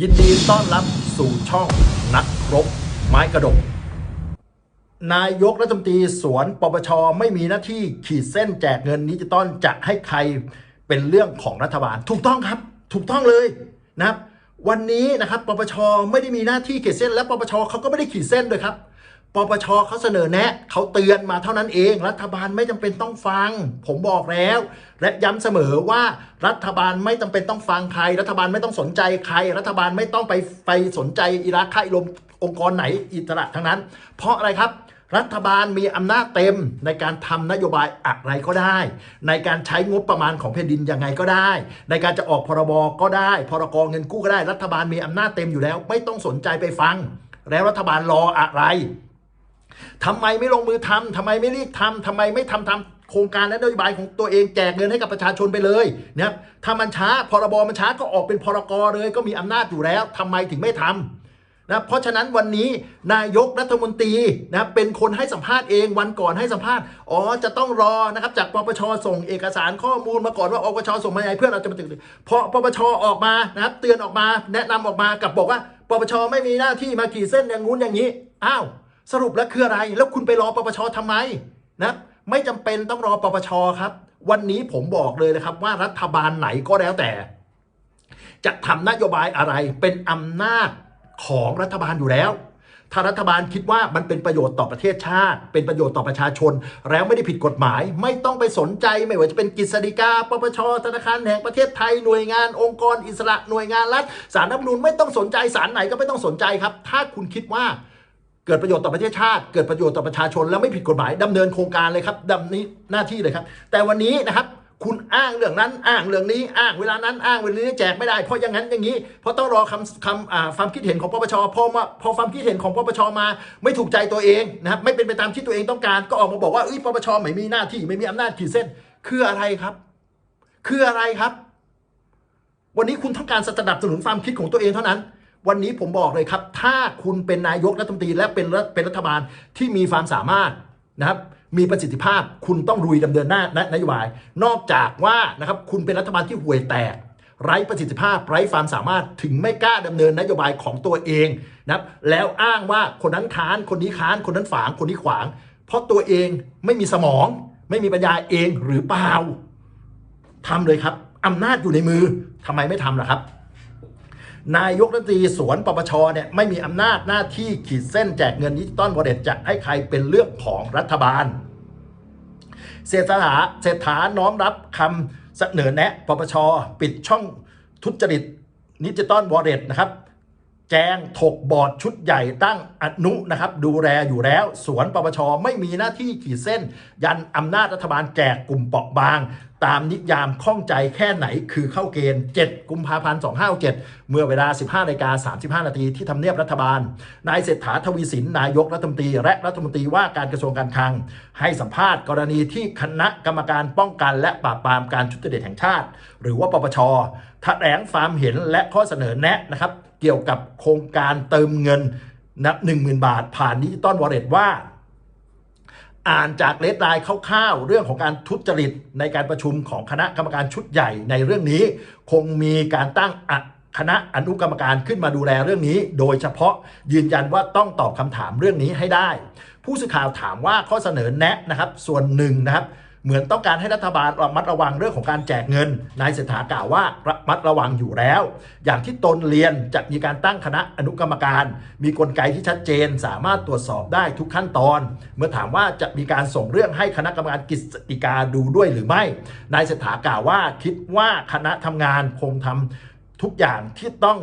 ยินดีต้อนรับสู่ช่องนักรบไม้กระดก นายกรัฐมนตรีสวนปปชไม่มีหน้าที่ขีดเส้นแจกเงินดิจิตอลจะให้ใครเป็นเรื่องของรัฐบาล ถูกต้องครับ ถูกต้องเลยนะครับ วันนี้นะครับปปชไม่ได้มีหน้าที่ขีดเส้น และปปชเขาก็ไม่ได้ขีดเส้นด้วยครับ ปปชเขาเสนอแนะเขาเตือนมาเท่านั้นเอง รัฐบาลไม่จำเป็นต้องฟัง ผมบอกแล้ว และย้ำเสมอว่ารัฐบาลไม่จำเป็นต้องฟังใคร รัฐบาลไม่ต้องสนใจใคร รัฐบาลไม่ต้องไปไปสนใจอิรักค่ายลมองค์กรไหนอิสระทั้งนั้น เพราะอะไรครับรัฐบาลมีอำนาจเต็มในการทำนโยบายอะไรก็ได้ ในการใช้งบประมาณของแผ่นดินยังไงก็ได้ ในการจะออกพรบก็ได้พรกเงินกู้ก็ได้ รัฐบาลมีอำนาจเต็มอยู่แล้ว ไม่ต้องสนใจไปฟัง แล้วรัฐบาลรออะไร ทำไมไม่ลงมือทำทำไมไม่รีบทำทำไมไม่ทำทำโครงการและนโยบายของตัวเองแจกเงินให้กับประชาชนไปเลยนะครับถ้ามันช้าพรบมันช้าก็ออกเป็นพรกเลยก็มีอำนาจอยู่แล้วทำไมถึงไม่ทำนะเพราะฉะนั้นวันนี้นายกรัฐมนตรีนะเป็นคนให้สัมภาษณ์เองวันก่อนให้สัมภาษณ์อ๋อจะต้องรอนะครับจากปปชส่งเอกสารข้อมูลมาก่อนว่าปปชส่งมาไงเพื่อเราจะมาถึงพอปปชออกมานะครับเตือนออกมาแนะนำออกมากับบอกว่าปปชไม่มีหน้าที่มาขีดเส้นอย่างงู้นอย่างนี้อ้าว สรุปแล้วคืออะไร แล้วคุณไปรอปปชทำไมนะไม่จำเป็นต้องรอปปชครับ วันนี้ผมบอกเลยนะครับว่ารัฐบาลไหนก็แล้วแต่ จะทำนโยบายอะไรเป็นอำนาจของรัฐบาลอยู่แล้ว ถ้ารัฐบาลคิดว่ามันเป็นประโยชน์ต่อประเทศชาติ เป็นประโยชน์ต่อประชาชน แล้วไม่ได้ผิดกฎหมาย ไม่ต้องไปสนใจไม่ว่าจะเป็นกฤษฎีกาปปชธนาคารแห่งประเทศไทยหน่วยงาน องค์กรอิสระหน่วยงานรัฐสารรัฐมนูญไม่ต้องสนใจสารไหนก็ไม่ต้องสนใจครับ ถ้าคุณคิดว่า เกิดประโยชน์ต่อประเทศชาติ เกิดประโยชน์ต่อประชาชน แล้วไม่ผิดกฎหมายดำเนินโครงการเลยครับดำนี้หน้าที่เลยครับ แต่วันนี้นะครับ คุณอ้างเรื่องนั้นอ้างเรื่องนี้อ้างเวลานั้นอ้างเวลานี้แจกไม่ได้เพราะอย่างนั้นอย่างนี้ เพราะต้องรอคำคำอ่าความคิดเห็นของปปชพอมาพอความคิดเห็นของปปชมา ไม่ถูกใจตัวเองนะครับไม่เป็นไปตามที่ตัวเองต้องการ ก็ออกมาบอกว่าเอ้ยปปชไม่มีหน้าที่ไม่มีอำนาจขีดเส้น คืออะไรครับ คืออะไรครับ วันนี้คุณต้องการสนับสนุนความคิดของตัวเองเท่านั้น วันนี้ผมบอกเลยครับ ถ้าคุณเป็นนายกรัฐมนตรีและเป็นเป็นรัฐบาลที่มีความสามารถนะครับ มีประสิทธิภาพคุณต้องรุยดำเนินหน้านนโยบาย นอกจากว่านะครับคุณเป็นรัฐบาลที่ห่วยแตกไร้ประสิทธิภาพไร้ความสามารถถึงไม่กล้าดำเนินนโยบายของตัวเองนะครับแล้วอ้างว่าคนนั้นค้านคนนี้ค้านคนนั้นฝางคนนี้ขวาง เพราะตัวเองไม่มีสมอง ไม่มีปัญญาเองหรือเปล่าทำเลยครับอำนาจอยู่ในมือทำไมไม่ทำล่ะครับ นายกรัฐมนตรีสวนปปชเนี่ยไม่มีอำนาจหน้าที่ขีดเส้นแจกเงินดิจิตอลวอลเล็ตจะให้ใครเป็นเรื่องของรัฐบาล เศรษฐาเศรษฐาน้อมรับคำเสนอแนะปปชปิดช่องทุจริตดิจิตอลวอลเล็ตนะครับแจ้งถกบอร์ดชุดใหญ่ตั้งอนุนะครับ ดูแลอยู่แล้ว สวนปปชไม่มีหน้าที่ขีดเส้น ยันอำนาจรัฐบาลแจกกลุ่มเปราะบาง ตามนิยามข้องใจแค่ไหนคือเข้าเกณฑ์ 7 กุมภาพันธ์ 2567 เมื่อเวลา 15นาฬิกา35 นาทีที่ทำเนียบรัฐบาล นายเศรษฐาทวีสิน นายกรัฐมนตรี และรัฐมนตรีว่าการกระทรวงการคลัง ให้สัมภาษณ์กรณีที่คณะกรรมการป้องกันและปราบปรามการทุจริตแห่งชาติ หรือว่าปปชแถลงความเห็นและข้อเสนอแนะนะครับ เกี่ยวกับโครงการเติมเงินนะหนึ่งหมื่นบาท ผ่านดิจิตอลวอลเล็ตว่า อ่านจากเลดไลน์คร่าวๆเรื่องของการทุจริตในการประชุมของคณะกรรมการชุดใหญ่ในเรื่องนี้ คงมีการตั้งคณะอนุกรรมการขึ้นมาดูแลเรื่องนี้ โดยเฉพาะยืนยันว่าต้องตอบคำถามเรื่องนี้ให้ได้ ผู้สื่อข่าวถามว่าข้อเสนอแนะนะครับ ส่วนหนึ่งนะครับ เหมือนต้องการให้รัฐบาลระมัดระวังเรื่องของการแจกเงิน นายเศรษฐากล่าวว่าระมัดระวังอยู่แล้ว อย่างที่ตนเรียนจะมีการตั้งคณะอนุกรรมการ มีกลไกที่ชัดเจน สามารถตรวจสอบได้ทุกขั้นตอน เมื่อถามว่าจะมีการส่งเรื่องให้คณะกรรมการกฤษฎีกาดูด้วยหรือไม่ นายเศรษฐากล่าวว่าคิดว่าคณะทำงานคงทำทุกอย่างที่ต้อง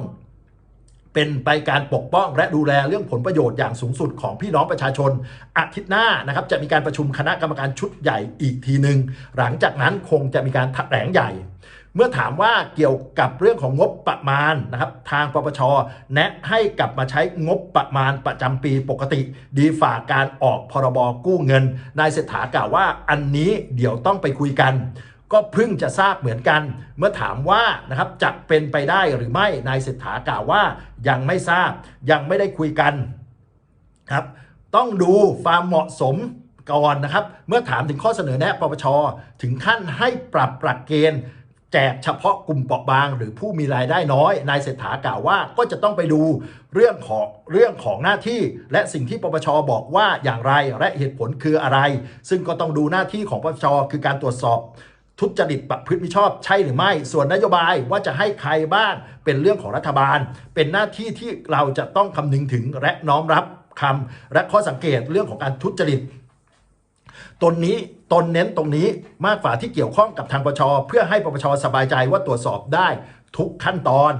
เป็นไปการปกป้องและดูแลเรื่องผลประโยชน์อย่างสูงสุดของพี่น้องประชาชน อาทิตย์หน้านะครับจะมีการประชุมคณะกรรมการชุดใหญ่อีกทีหนึ่งหลังจากนั้นคงจะมีการแถลงใหญ่ เมื่อถามว่าเกี่ยวกับเรื่องของงบประมาณนะครับทางปปชแนะให้กลับมาใช้งบประมาณประจำปีปกติ ดีฝ่าการออกพรบกู้เงินนายเศรษฐากล่าวว่าอันนี้เดี๋ยวต้องไปคุยกัน ก็เพิ่งจะทราบเหมือนกัน เมื่อถามว่านะครับจะเป็นไปได้หรือไม่นายเศรษฐากล่าวว่ายังไม่ทราบยังไม่ได้คุยกันครับต้องดูความเหมาะสมก่อนนะครับ เมื่อถามถึงข้อเสนอแนะปปช ถึงขั้นให้ปรับปรับเกณฑ์แจกเฉพาะกลุ่มเปราะบาง หรือผู้มีรายได้น้อย นายเศรษฐากล่าวว่าก็จะต้องไปดูเรื่องของเรื่องของหน้าที่ และสิ่งที่ปปชบอกว่าอย่างไรและเหตุผลคืออะไร ซึ่งก็ต้องดูหน้าที่ของปปชคือการตรวจสอบ ทุจริตประพฤติมิชอบใช่หรือไม่ ส่วนนโยบายว่าจะให้ใครบ้างเป็นเรื่องของรัฐบาล เป็นหน้าที่ที่เราจะต้องคำนึงถึงและน้อมรับคำและข้อสังเกตเรื่องของการทุจริตตนนี้ตนเน้นตรงนี้มากฝ่าที่เกี่ยวข้องกับทางปปชเพื่อให้ปปชสบายใจว่าตรวจสอบได้ทุกขั้นตอน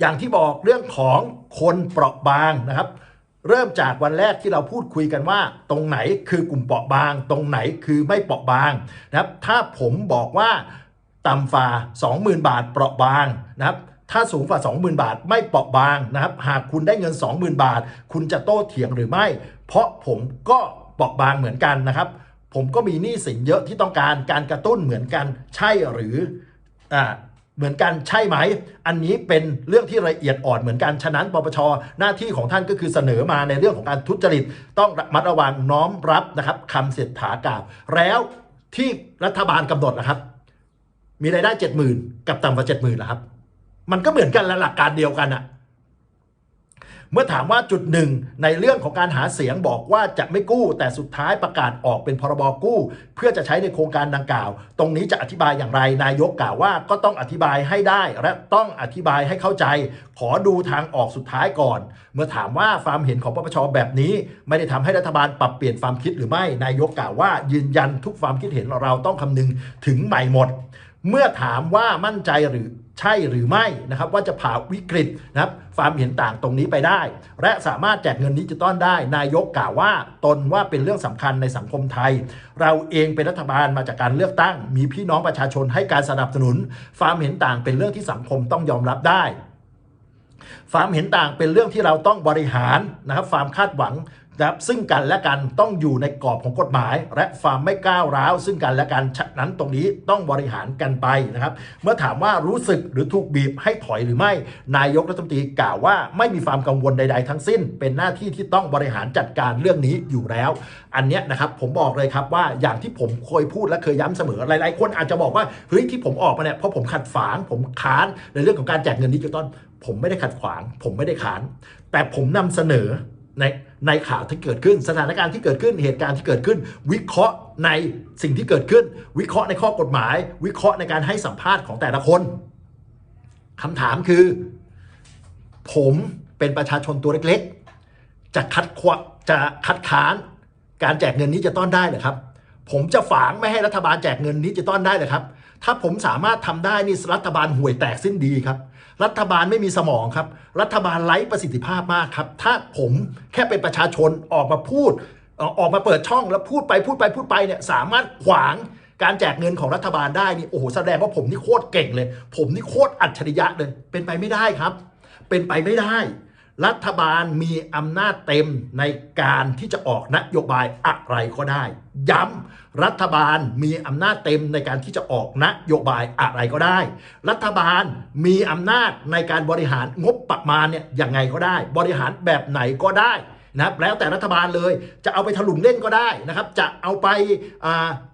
อย่างที่บอกเรื่องของคนเปราะบางนะครับ เริ่มจากวันแรกที่เราพูดคุยกันว่า ตรงไหนคือกลุ่มเปราะบาง ตรงไหนคือไม่เปราะบางนะครับ ถ้าผมบอกว่าต่ำฝ่า 20,000 บาทเปราะบางนะครับถ้าสูงฝ่า 20,000 บาท ไม่เปราะบางนะครับ หากคุณได้เงิน 20,000 บาท คุณจะโต้เถียงหรือไม่ เพราะผมก็เปราะบางเหมือนกันนะครับ ผมก็มีหนี้สินเยอะที่ต้องการการกระตุ้นเหมือนกันใช่หรืออ่า เหมือนกันใช่ไหม อันนี้เป็นเรื่องที่ละเอียดอ่อนเหมือนกัน ฉะนั้นปปชหน้าที่ของท่านก็คือเสนอมาในเรื่องของการทุจริต ต้องระมัดระวังน้อมรับนะครับคำเสร็จถากล่าว แล้วที่รัฐบาลกำหนดนะครับ มีรายได้เจ็ดหมื่นกับต่ำกว่าเจ็ดหมื่นนะครับ มันก็เหมือนกันและหลักการเดียวกันอะ เมื่อถามว่าจุดหนึ่งในเรื่องของการหาเสียงบอกว่าจะไม่กู้ แต่สุดท้ายประกาศออกเป็นพรบกู้ เพื่อจะใช้ในโครงการดังกล่าว ตรงนี้จะอธิบายอย่างไรนายกกล่าวว่าก็ต้องอธิบายให้ได้ และต้องอธิบายให้เข้าใจ ขอดูทางออกสุดท้ายก่อน เมื่อถามว่าความเห็นของปปชแบบนี้ ไม่ได้ทำให้รัฐบาลปรับเปลี่ยนความคิดหรือไม่นายกกล่าวว่ายืนยันทุกความคิดเห็นเราต้องคำนึงถึงใหม่หมด เมื่อถามว่ามั่นใจหรือ ใช่หรือไม่นะครับว่าจะผ่าวิกฤตนะครับความเห็นต่างตรงนี้ไปได้ และสามารถแจกเงินดิจิตอลได้ นายกกล่าวว่าตนว่าเป็นเรื่องสำคัญในสังคมไทย เราเองเป็นรัฐบาลมาจากการเลือกตั้ง มีพี่น้องประชาชนให้การสนับสนุนความเห็นต่างเป็นเรื่องที่สังคมต้องยอมรับได้ความเห็นต่างเป็นเรื่องที่เราต้องบริหารนะครับความคาดหวัง นะครับซึ่งกันและกันต้องอยู่ในกรอบของกฎหมาย และความไม่ก้าวร้าว ซึ่งกันและกันฉะนั้นตรงนี้ต้องบริหารกันไปนะครับ เมื่อถามว่ารู้สึกหรือถูกบีบให้ถอยหรือไม่ นายกรัฐมนตรีกล่าวว่าไม่มีความกังวลใด ๆ ทั้งสิ้น เป็นหน้าที่ที่ต้องบริหารจัดการเรื่องนี้อยู่แล้ว อันเนี้ยนะครับผมบอกเลยครับว่าอย่างที่ผมเคยพูดและเคยย้ำเสมอหลาย ๆ คนอาจจะบอกว่าเฮ้ยที่ผมออกมาเนี่ยเพราะผมขัดฝางผมค้านในเรื่องของการแจกเงินดิจิตอลผมไม่ได้ขัดขวาง ผมไม่ได้ค้าน แต่ผมนำเสนอใน ในข่าวที่เกิดขึ้น สถานการณ์ที่เกิดขึ้นเหตุการณ์ที่เกิดขึ้น วิเคราะห์ในสิ่งที่เกิดขึ้น วิเคราะห์ในข้อกฎหมาย วิเคราะห์ในการให้สัมภาษณ์ของแต่ละคนคำถามคือ ผมเป็นประชาชนตัวเล็กๆ จะคัดควจะคัดค้าน การแจกเงินนี้จะต้อนได้หรือครับ ผมจะฝางไม่ให้รัฐบาลแจกเงินนี้จะต้อนได้หรือครับ ถ้าผมสามารถทำได้นี่รัฐบาลห่วยแตกสิ้นดีครับ รัฐบาลไม่มีสมองครับ รัฐบาลไร้ประสิทธิภาพมากครับ ถ้าผมแค่เป็นประชาชนออกมาพูดออกมาเปิดช่องแล้วพูดไปพูดไปพูดไปเนี่ยสามารถขวางการแจกเงินของรัฐบาลได้นี่โอ้โหแสดงว่าผมนี่โคตรเก่งเลย ผมนี่โคตรอัจฉริยะเลย เป็นไปไม่ได้ครับ เป็นไปไม่ได้ รัฐบาลมีอำนาจเต็มในการที่จะออกนโยบายอะไรก็ได้ ย้ำรัฐบาลมีอำนาจเต็มในการที่จะออกนโยบายอะไรก็ได้ รัฐบาลมีอำนาจในการบริหารงบประมาณเนี่ยยังไงก็ได้ บริหารแบบไหนก็ได้ นะครับแล้วแต่รัฐบาลเลย จะเอาไปถลุงเล่นก็ได้นะครับ จะเอาไป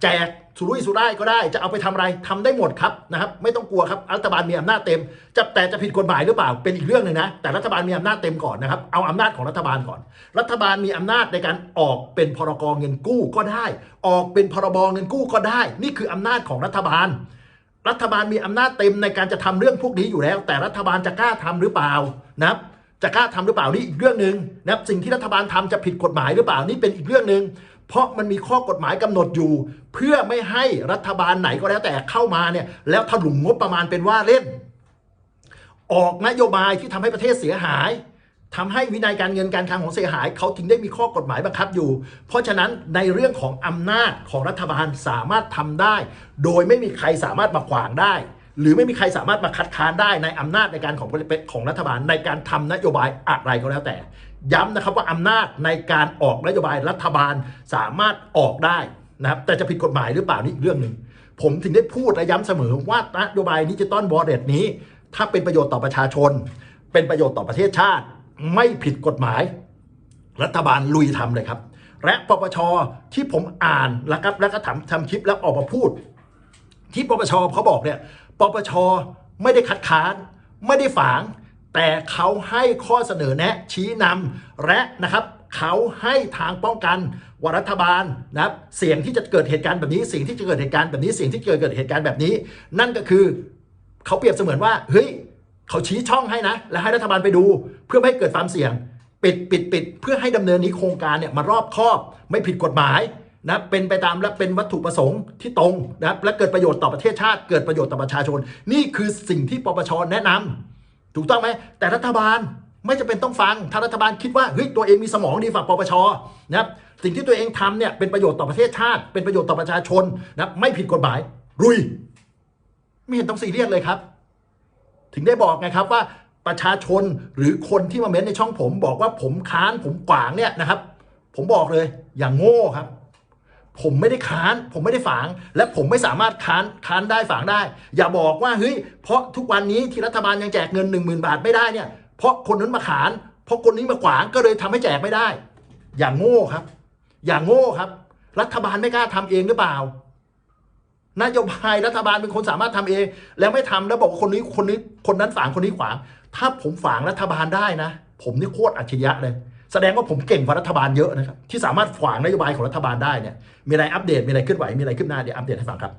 แจกสุรุ่ยสุร่ายก็ได้ จะเอาไปทำอะไรทำได้หมดครับนะครับไม่ต้องกลัวครับรัฐบาลมีอำนาจเต็ม จะแต่จะผิดกฎหมายหรือเปล่าเป็นอีกเรื่องหนึ่งนะแต่รัฐบาลมีอำนาจเต็มก่อนนะครับเอาอำนาจของรัฐบาลก่อน รัฐบาลมีอำนาจในการออกเป็นพรกเงินกู้ก็ได้ ออกเป็นพรบเงินกู้ก็ได้ นี่คืออำนาจของรัฐบาล รัฐบาลมีอำนาจเต็มในการจะทำเรื่องพวกนี้อยู่แล้ว แต่รัฐบาลจะกล้าทำหรือเปล่านะครับ จะกล้าทำหรือเปล่านี่อีกเรื่องหนึ่งนะครับสิ่งที่รัฐบาลทำจะผิดกฎหมายหรือเปล่านี่เป็นอีกเรื่องหนึ่งเพราะมันมีข้อกฎหมายกำหนดอยู่ เพื่อไม่ให้รัฐบาลไหนก็แล้วแต่เข้ามาเนี่ยแล้วถลุงงบประมาณเป็นว่าเล่น ออกนโยบายที่ทำให้ประเทศเสียหายทำให้วินัยการเงินการคลังของเสียหาย เขาถึงได้มีข้อกฎหมายบังคับอยู่ เพราะฉะนั้นในเรื่องของอำนาจของรัฐบาลสามารถทำได้ โดยไม่มีใครสามารถมาขวางได้ หรือไม่มีใครสามารถมาคัดค้านได้ในอำนาจในการของของรัฐบาลในการทำนโยบายอะไรก็แล้วแต่ ย้ำนะครับว่าอำนาจในการออกนโยบายรัฐบาลสามารถออกได้นะครับแต่จะผิดกฎหมายหรือเปล่านี่อีกเรื่องหนึ่งผมถึงได้พูดและย้ำเสมอว่านโยบายดิจิตอลวอลเล็ตนี้ ถ้าเป็นประโยชน์ต่อประชาชน เป็นประโยชน์ต่อประเทศชาติ ไม่ผิดกฎหมาย รัฐบาลลุยทำเลยครับ และปปชที่ผมอ่านแล้วครับแล้วก็ทำทำคลิปแล้วออกมาพูด ที่ปปชเขาบอกเนี่ย ปปชไม่ได้คัดค้าน ไม่ได้ฝาง แต่เขาให้ข้อเสนอแนะชี้นำและนะครับเขาให้ทางป้องกันวรัฐบาลนะครับเสียงที่จะเกิดเหตุการณ์แบบนี้เสียงที่จะเกิดเหตุการณ์แบบนี้เสียงที่จะเกิดเหตุการณ์แบบนี้ นั่นก็คือเขาเปรียบเสมือนว่าเฮ้ยเขาชี้ช่องให้นะ และให้รัฐบาลไปดู เพื่อไม่ให้เกิดความเสี่ยง ปิดปิดปิดเพื่อให้ดำเนินนี้โครงการเนี่ยมารอบคอบ ไม่ผิดกฎหมาย นะเป็นไปตามและเป็นวัตถุประสงค์ที่ตรงนะและเกิดประโยชน์ต่อประเทศชาติ เกิดประโยชน์ต่อประชาชน นี่คือสิ่งที่ปปชแนะนำถูกต้องไหมแต่รัฐบาลไม่จำเป็นต้องฟังถ้ารัฐบาลคิดว่าเฮ้ยตัวเองมีสมองดีฝ่าปปชนะครับสิ่งที่ตัวเองทำเนี่ยเป็นประโยชน์ต่อประเทศชาติ เป็นประโยชน์ต่อประชาชนนะไม่ผิดกฎหมายรุย ไม่เห็นต้องซีเรียสเลยครับ ถึงได้บอกไงครับว่าประชาชนหรือคนที่มาเม้นในช่องผม บอกว่าผมค้านผมกวางเนี่ยนะครับ ผมบอกเลยอย่างโง่ครับ ผมไม่ได้ค้าน ผมไม่ได้ฝาง และผมไม่สามารถค้านค้านได้ฝางได้ อย่าบอกว่าเฮ้ยเพราะทุกวันนี้ที่รัฐบาลยังแจกเงิน 1 0,000 บาทไม่ได้เนี่ย เพราะคนนั้นมาขาน เพราะคนนี้มาขวางก็เลยทำให้แจกไม่ได้ อย่างโง่ครับ อย่างโง่ครับ รัฐบาลไม่กล้าทำเองหรือเปล่านโยบายรัฐบาลเป็นคนสามารถทำเอง แล้วไม่ทำแล้วบอกคนนี้คนนี้คนนั้นฝางคนนี้ขวาง ถ้าผมฝางรัฐบาลได้นะ ผมนี่โคตรอัจฉริยะเลย แสดงว่าผมเก่งกว่ารัฐบาลเยอะนะครับที่สามารถขวางนโยบายของรัฐบาลได้เนี่ยมีอะไรอัปเดตมีอะไรเคลื่อนไหวมีอะไรขึ้นหน้าเดี๋ยวอัปเดตให้ฟังครับ